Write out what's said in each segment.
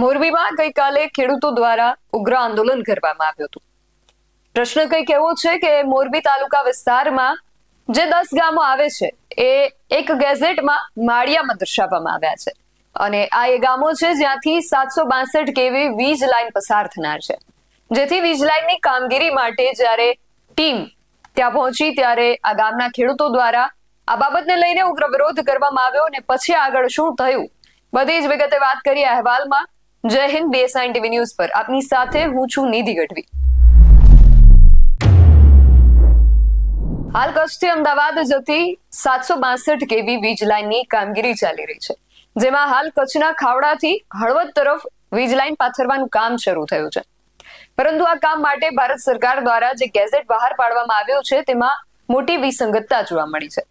મોરબીમાં ગઈકાલે ખેડૂતો દ્વારા ઉગ્ર આંદોલન કરવામાં આવ્યું હતું. પ્રશ્ન કંઈક એવો છે કે મોરબી તાલુકા વિસ્તારમાં જે દસ ગામો આવે છે, એ એક ગેઝેટમાં માળિયામાં દર્શાવવામાં આવ્યા છે. અને આ એ ગામો છે જ્યાંથી સાતસો બાસઠ કેવી વીજ લાઈન પસાર થનાર છે. જેથી વીજ લાઈનની કામગીરી માટે જ્યારે ટીમ ત્યાં પહોંચી, ત્યારે આ ગામના ખેડૂતો દ્વારા આ બાબતને લઈને ઉગ્ર વિરોધ કરવામાં આવ્યો અને પછી આગળ શું થયું, બધી જ વિગતે વાત કરી અહેવાલમાં. જય હિન્દ બીએસઆઈ ટીવી ન્યૂઝ પર. આપની સાથે હું છું નિધિ ગઢવી. હાલ કચ્છથી અમદાવાદ જતી સાતસો બાસઠ કેવી વીજ લાઇનની કામગીરી ચાલી રહી છે, જેમાં હાલ કચ્છના ખાવડાથી હળવદ તરફ વીજ લાઇન પાથરવાનું કામ શરૂ થયું છે. પરંતુ આ કામ માટે ભારત સરકાર દ્વારા જે ગેઝેટ બહાર પાડવામાં આવ્યું છે, તેમાં મોટી વિસંગતતા જોવા મળી છે.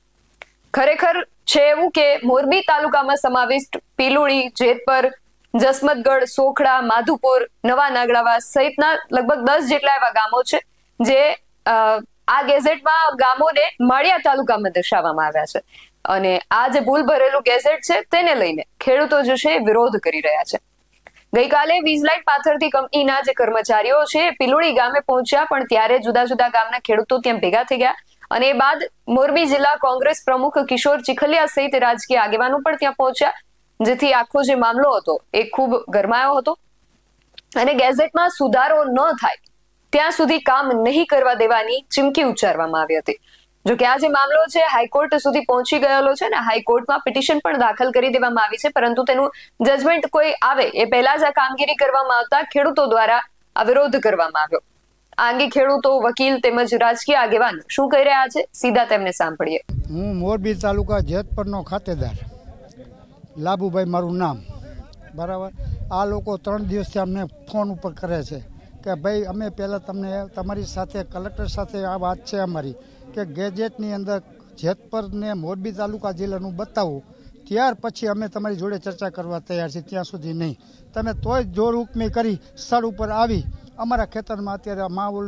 ખરેખર છે એવું કે મોરબી તાલુકામાં સમાવિષ્ટ પીલુડી જેતપર જસમતગઢ, સોખડા, માધુપુર, નવા નાગડાવા સહિતના લગભગ દસ જેટલા એવા ગામો છે જે આ ગેઝેટમાં ગામોને માળિયા તાલુકામાં દર્શાવવામાં આવ્યા છે. અને આ જે ભૂલ ભરેલું ગેઝેટ છે તેને લઈને ખેડૂતો જે છે વિરોધ કરી રહ્યા છે. ગઈકાલે વીજલાઇટ પાથરતી કંપનીના જે કર્મચારીઓ છે પિલોડી ગામે પહોંચ્યા, પણ ત્યારે જુદા જુદા ગામના ખેડૂતો ત્યાં ભેગા થઈ ગયા. અને એ બાદ મોરબી જિલ્લા કોંગ્રેસ પ્રમુખ કિશોર ચીખલિયા સહિત રાજકીય આગેવાનો પણ ત્યાં પહોંચ્યા. જેથી આખો જે મામલો હતો એ ખૂબ ગરમાયો હતો અને ગેઝેટમાં સુધારો ન થાય ત્યાં સુધી કામ નહીં કરવા દેવાની ચીમકી ઉચ્ચારવામાં આવી હતી. જો કે આ જે મામલો છે, હાઈકોર્ટ સુધી પહોંચી ગયેલો છે ને હાઈકોર્ટમાં પિટિશન પણ દાખલ કરી દેવામાં આવી છે, પરંતુ તેનું જજમેન્ટ કોઈ આવે એ પહેલા જ આ કામગીરી કરવામાં આવતા ખેડૂતો દ્વારા આ કરવામાં આવ્યો. આ અંગે ખેડૂતો, વકીલ તેમજ રાજકીય આગેવાન શું કહી રહ્યા છે, સીધા તેમને સાંભળીએ. હું મોરબી તાલુકા જેતપરનો ખાતેદાર. લાભુભાઈ મારું નામ. બરાબર? આ લોકો ત્રણ દિવસથી અમને ફોન ઉપર કરે છે કે ભાઈ, અમે પહેલાં તમને તમારી સાથે, કલેક્ટર સાથે આ વાત છે અમારી કે ગેજેટની અંદર જેતપરને મોરબી તાલુકા જિલ્લાનું બતાવો. ત્યાર પછી અમે તમારી જોડે ચર્ચા કરવા તૈયાર છીએ, ત્યાં સુધી નહીં. તમે તોય જોર ઉકમી કરી, સ્થળ ઉપર આવી. અમારા ખેતરમાં અત્યારે માહોલ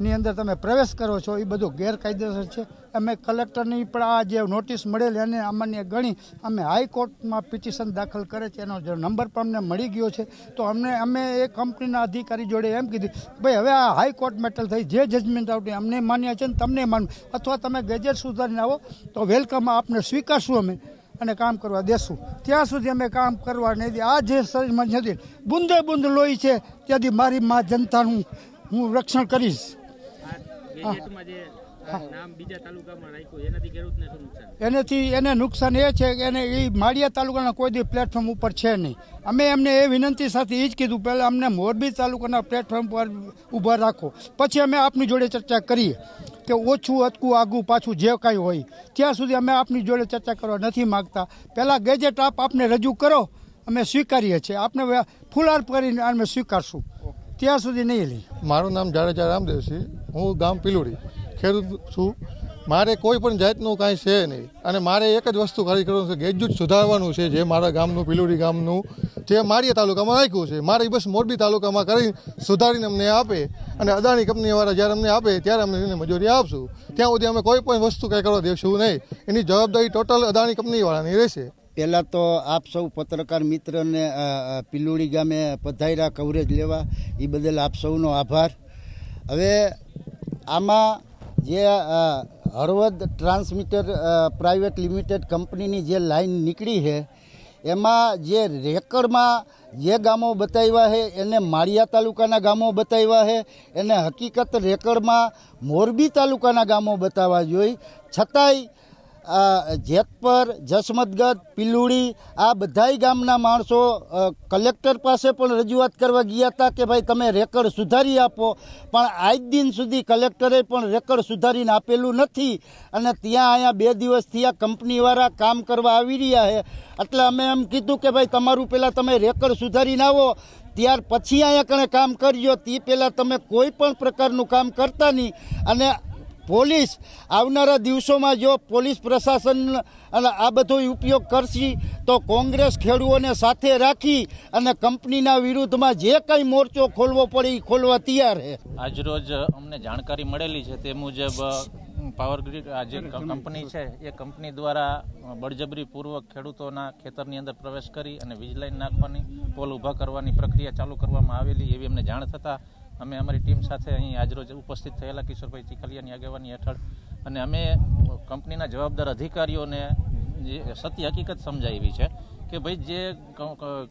ની અંદર તમે પ્રવેશ કરો છો, એ બધું ગેરકાયદેસર છે. અમે કલેક્ટરની પણ આ જે નોટિસ મળેલી એને અમાન્ય ગણી અમે હાઈકોર્ટમાં પિટિશન દાખલ કરે છે, એનો જે નંબર પણ અમને મળી ગયો છે. તો અમને, અમે એ કંપનીના અધિકારી જોડે એમ કીધું, ભાઈ, હવે આ હાઈકોર્ટ મેટલ થઈ, જે જજમેન્ટ આવતી અમને માન્ય છે ને તમને માનવું. અથવા તમે ગેજેટ સુધારીને આવો, તો વેલકમ આપને સ્વીકારશું અમે અને કામ કરવા દેશું. ત્યાં સુધી અમે કામ કરવા નહીં આ જે શરીરમાં નથી બુંદે બુંદ લોહી છે, ત્યાંથી મારી મા જનતાનું હું રક્ષણ કરીશ આ ગેજેટમાં જે નામ બીજા તાલુકામાં રાખ્યું એનાથી એને નુકસાન એ છે કે એને એ માળિયા તાલુકાના કોઈ દી પ્લેટફોર્મ ઉપર છે નહીં. અમે એમને એ વિનંતી સાથે એ જ કીધું પહેલાં અમને મોરબી તાલુકાના પ્લેટફોર્મ પર ઊભા રાખો. પછી અમે આપની જોડે ચર્ચા કરીએ કે ઓછું અટકું આગું પાછું જે કાંઈ હોય ત્યાં સુધી અમે આપની જોડે ચર્ચા કરવા નથી માગતા. પહેલાં ગેજેટ આપ આપને રજૂ કરો અમે સ્વીકારીએ છીએ. આપને ફુલાર કરીને અમે સ્વીકારશું. ત્યાં સુધી નહીં લઈ મારું નામ જાડેજા રામદેવસિંહ હું ગામ પિલુડી. ખેડૂત છું. મારે કોઈ પણ જાતનું કાંઈ છે નહીં. અને મારે એક જ વસ્તુ ખાલી કરવાનું છે ગેજ્યુટ સુધારવાનું છે જે મારા ગામનું, પિલુડી ગામનું, જે મારિયા તાલુકામાં રાખ્યું છે. મારે બસ મોરબી તાલુકામાં કરી સુધારીને અમને આપે. અને અદાણી કંપનીવાળા જ્યારે અમને આપે, ત્યારે અમને એને મજૂરી આપશું. ત્યાં સુધી અમે કોઈ પણ વસ્તુ કાંઈ કરવા દેશું નહીં. એની જવાબદારી ટોટલ અદાણી કંપનીવાળાની રહેશે. પહેલાં તો આપ સૌ પત્રકાર મિત્રને પિલુડી ગામે પધાર્યા કવરેજ લેવા, એ બદલ આપ સૌનો આભાર. હવે આમાં જે હળવદ ટ્રાન્સમીટર પ્રાઇવેટ લિમિટેડ કંપનીની જે લાઈન નીકળી છે, એમાં જે રેકર્ડમાં જે ગામો બતાવ્યા છે, એને માળિયા તાલુકાના ગામો બતાવ્યા છે, એને હકીકત રેકર્ડમાં મોરબી તાલુકાના ગામો બતાવવા જોઈએ. છતાંય જેતપર, જસમતગઢ, પિલુડી, આ બધાય ગામના માણસો કલેક્ટર પાસે પણ રજૂઆત કરવા ગયા હતા કે ભાઈ તમે રેકર્ડ સુધારી આપો. પણ આજ દિન સુધી કલેક્ટરે પણ રેકર્ડ સુધારીને આપેલું નથી. અને ત્યાં અહીંયા બે દિવસથી આ કંપનીવાળા કામ કરવા આવી રહ્યા છે. એટલે અમે એમ કીધું કે ભાઈ તમારું પહેલાં તમે રેકર્ડ સુધારીને આવો. ત્યાર પછી અહીંયા કણે કામ કરજો. તે પહેલાં તમે કોઈ પણ પ્રકારનું કામ કરતા નહીં. અને પોલીસ આવનારા દિવસોમાં જો પોલીસ પ્રશાસન અને આ બધો ઉપયોગ કરશે, તો કોંગ્રેસ ખેડૂતોને સાથે રાખી અને કંપનીના વિરુદ્ધમાં જે કંઈ મોરચો ખોલવો પડે એ ખોલવા તૈયાર છે. આજરોજ અમને જાણકારી મળેલી છે તે મુજબ પાવર ગ્રીડ, આ જે કંપની છે, એ કંપની દ્વારા બળજબરીપૂર્વક ખેડૂતોના ખેતરની અંદર પ્રવેશ કરી અને વીજ લાઈન નાખવાની, પોલ ઊભા કરવાની પ્રક્રિયા ચાલુ કરવામાં આવેલી એવી અમને જાણ થતાં અમે અમારી ટીમ સાથે અહીં આજરોજ ઉપસ્થિત થયેલા કિશોરભાઈ ચીખલિયાની આગેવાની હેઠળ અને અમે કંપનીના જવાબદાર અધિકારીઓને જે સત્ય હકીકત સમજાવી છે કે ભાઈ જે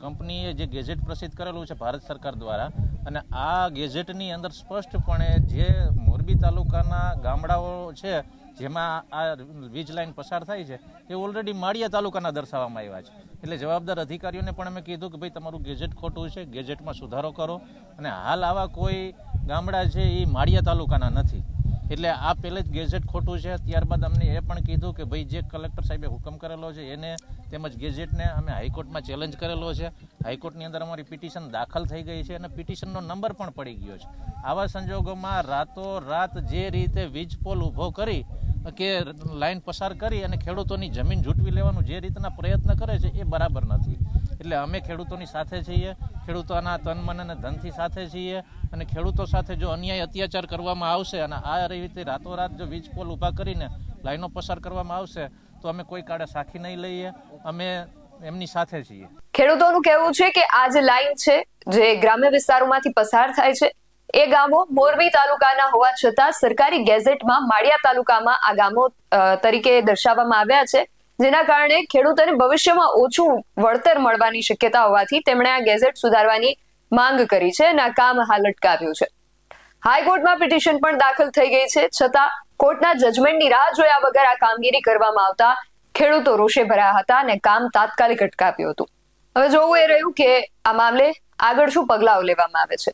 કંપનીએ જે ગેજેટ પ્રસિદ્ધ કરેલું છે ભારત સરકાર દ્વારા અને આ ગેજેટની અંદર સ્પષ્ટપણે જે મોરબી તાલુકાના ગામડાઓ છે જેમાં આ વીજ લાઈન પસાર થાય છે, એ ઓલરેડી માળિયા તાલુકાના દર્શાવવામાં આવ્યા છે. એટલે જવાબદાર અધિકારીઓને પણ અમે કીધું કે ભાઈ, તમારું ગેજેટ ખોટું છે ગેજેટમાં સુધારો કરો. અને હાલ આવા કોઈ ગામડા છે, એ માળિયા તાલુકાના નથી. એટલે આ પહેલે જ ગેજેટ ખોટું છે. ત્યારબાદ અમને એ પણ કીધું કે ભાઈ જે કલેક્ટર સાહેબે હુકમ કરેલો છે, એને તેમજ ગેજેટને અમે હાઈકોર્ટમાં ચેલેન્જ કરેલો છે. હાઈકોર્ટની અંદર અમારી પિટિશન દાખલ થઈ ગઈ છે અને પિટિશનનો નંબર પણ પડી ગયો છે. આવા સંજોગોમાં રાતો રાત જે રીતે વીજ પોલ ઊભો કરી કે લાઈન પસાર કરી અને ખેડૂતોની જમીન ઝૂંટવી લેવાનું જે રીતના પ્રયત્ન કરે છે, એ બરાબર નથી. એટલે અમે ખેડૂતોની સાથે છીએ. ખેડૂતોના તન, મન અને ધનથી સાથે છીએ અને ખેડૂતો સાથે જો અન્યાય, અત્યાચાર કરવામાં આવશે અને આ રીતે રાતોરાત જો વીજ પોલ ઊભા કરીને લાઈનો પસાર કરવામાં આવશે, તો અમે કોઈ કાળે સાખી નહીં લઈએ. અમે એમની સાથે છીએ. ખેડૂતોનું કહેવું છે કે આ જે લાઈન છે, જે ગ્રામ્ય વિસ્તારોમાંથી પસાર થાય છે, એ ગામો મોરબી તાલુકાના હોવા છતાં સરકારી ગેઝેટમાં માળિયા તાલુકામાં આ ગામો તરીકે દર્શાવવામાં આવ્યા છે. જેના કારણે ખેડૂતોને ભવિષ્યમાં ઓછું વળતર મળવાની શક્યતા હોવાથી તેમણે આ ગેઝેટ સુધારવાની માંગ કરી છે અને આ કામ હાલ અટકાવ્યું છે. હાઈકોર્ટમાં પિટિશન પણ દાખલ થઈ ગઈ છે. છતાં કોર્ટના જજમેન્ટની રાહ જોયા વગર આ કામગીરી કરવામાં આવતા ખેડૂતો રોષે ભરાયા હતા અને કામ તાત્કાલિક અટકાવ્યું હતું. હવે જોવું એ રહ્યું કે આ મામલે આગળ શું પગલાઓ લેવામાં આવે છે.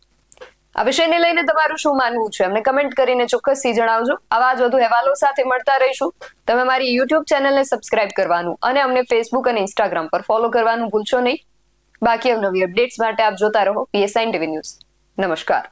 આ વિષયને લઈને તમારું શું માનવું છે? અમને કમેન્ટ કરીને ચોક્કસથી જણાવજો. આવા જ વધુ અહેવાલો સાથે મળતા રહીશું. તમે મારી યુટ્યુબ ચેનલને સબસ્ક્રાઇબ કરવાનું અને અમને ફેસબુક અને ઇન્સ્ટાગ્રામ પર ફોલો કરવાનું ભૂલશો નહીં. બાકી અવનવી અપડેટ્સ માટે આપ જોતા રહો પીએસઆઈ ટીવી ન્યૂઝ નમસ્કાર.